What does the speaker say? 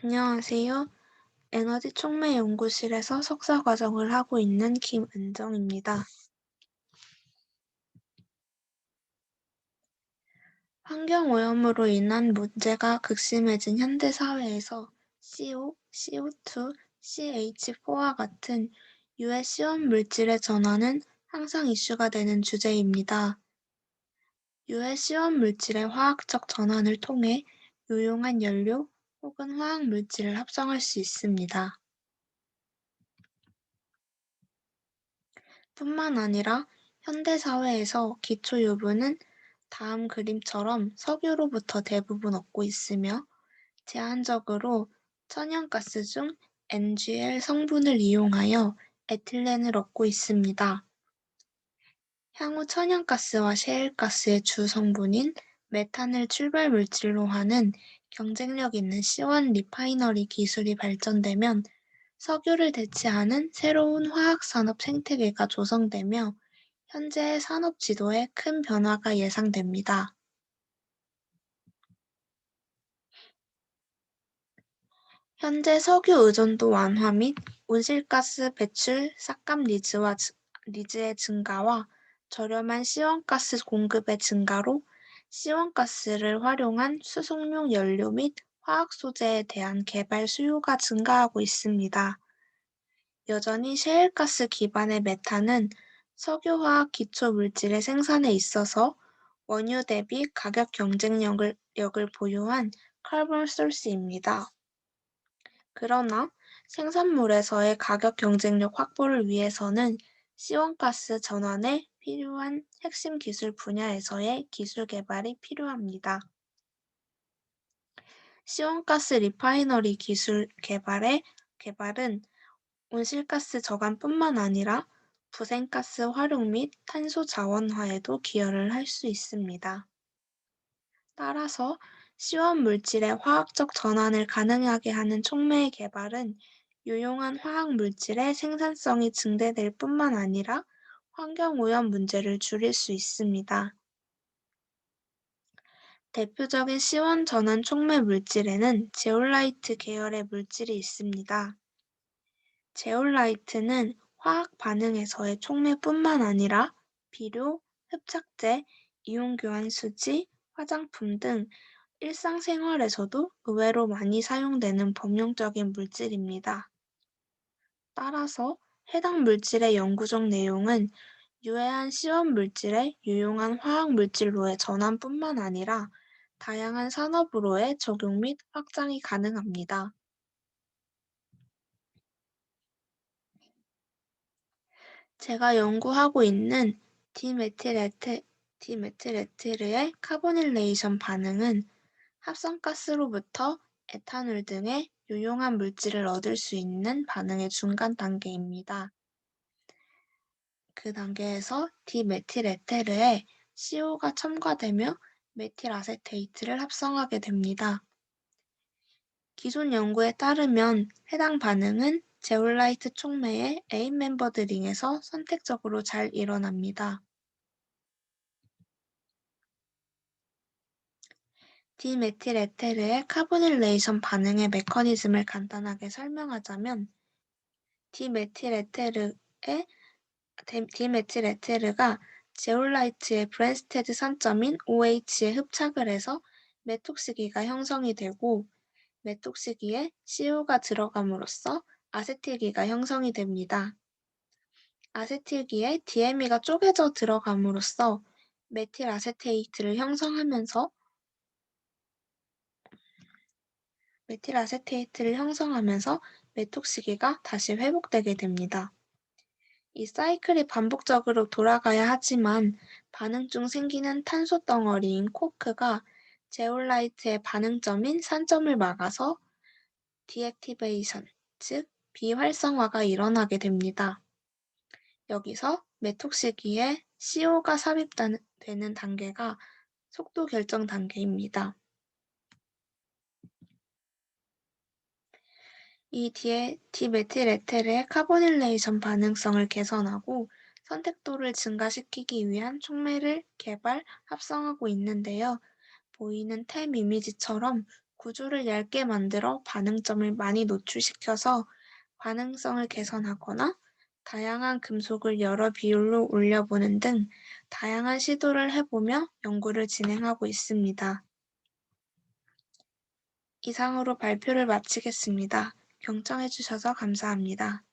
안녕하세요. 에너지 촉매 연구실에서 석사 과정을 하고 있는 김은정입니다. 환경 오염으로 인한 문제가 극심해진 현대 사회에서 CO, CO2, CH4와 같은 유해 시원 물질의 전환은 항상 이슈가 되는 주제입니다. 유해 시원 물질의 화학적 전환을 통해 유용한 연료 혹은 화학 물질을 합성할 수 있습니다. 뿐만 아니라 현대 사회에서 기초 유분은 다음 그림처럼 석유로부터 대부분 얻고 있으며 제한적으로 천연가스 중 NGL 성분을 이용하여 에틸렌을 얻고 있습니다. 향후 천연가스와 셰일가스의 주 성분인 메탄을 출발 물질로 하는 경쟁력 있는 시원 리파이너리 기술이 발전되면 석유를 대체하는 새로운 화학산업 생태계가 조성되며 현재의 산업 지도에 큰 변화가 예상됩니다. 현재 석유 의존도 완화 및 온실가스 배출 삭감 리즈와, 리즈의 증가와 저렴한 시원가스 공급의 증가로 시원가스를 활용한 수송용 연료 및 화학 소재에 대한 개발 수요가 증가하고 있습니다. 여전히 셰일가스 기반의 메탄은 석유화학 기초 물질의 생산에 있어서 원유 대비 가격 경쟁력을 보유한 카본 소스입니다. 그러나 생산물에서의 가격 경쟁력 확보를 위해서는 시원가스 전환에 필요한 핵심 기술 분야에서의 기술 개발이 필요합니다. 시원가스 리파이너리 기술 개발의 개발은 온실가스 저감뿐만 아니라 부생가스 활용 및 탄소 자원화에도 기여를 할 수 있습니다. 따라서 시원 물질의 화학적 전환을 가능하게 하는 촉매의 개발은 유용한 화학 물질의 생산성이 증대될 뿐만 아니라 환경오염 문제를 줄일 수 있습니다. 대표적인 시원 전환 촉매 물질에는 제올라이트 계열의 물질이 있습니다. 제올라이트는 화학 반응에서의 촉매뿐만 아니라 비료, 흡착제, 이온 교환 수지, 화장품 등 일상생활에서도 의외로 많이 사용되는 범용적인 물질입니다. 따라서 해당 물질의 연구적 내용은 유해한 시원 물질의 유용한 화학 물질로의 전환뿐만 아니라 다양한 산업으로의 적용 및 확장이 가능합니다. 제가 연구하고 있는 디메틸에트, 디메틸에틸의 카보닐레이션 반응은 합성가스로부터 에탄올 등의 유용한 물질을 얻을 수 있는 반응의 중간 단계입니다. 그 단계에서 디메틸에테르에 CO가 첨가되며 메틸아세테이트를 합성하게 됩니다. 기존 연구에 따르면 해당 반응은 제올라이트 촉매의 A 멤버드 링에서 선택적으로 잘 일어납니다. 디메틸에테르의 카보닐레이션 반응의 메커니즘을 간단하게 설명하자면 디메틸에테르의 디메틸에테르가 제올라이트의 브랜스테드 산점인 OH에 흡착을 해서 메톡시기가 형성이 되고 메톡시기에 CO가 들어감으로써 아세틸기가 형성이 됩니다. 아세틸기에 DME가 쪼개져 들어감으로써 메틸 아세테이트를 형성하면서 메틸 아세테이트를 형성하면서 메톡시기가 다시 회복되게 됩니다. 이 사이클이 반복적으로 돌아가야 하지만 반응 중 생기는 탄소 덩어리인 코크가 제올라이트의 반응점인 산점을 막아서 디액티베이션, 즉 비활성화가 일어나게 됩니다. 여기서 메톡 시기에 CO가 삽입되는 단계가 속도 결정 단계입니다. 이 디메틸에테르의 카보닐레이션 반응성을 개선하고 선택도를 증가시키기 위한 촉매를 개발, 합성하고 있는데요. 보이는 탭 이미지처럼 구조를 얇게 만들어 반응점을 많이 노출시켜서 반응성을 개선하거나 다양한 금속을 여러 비율로 올려보는 등 다양한 시도를 해보며 연구를 진행하고 있습니다. 이상으로 발표를 마치겠습니다. 경청해 주셔서 감사합니다.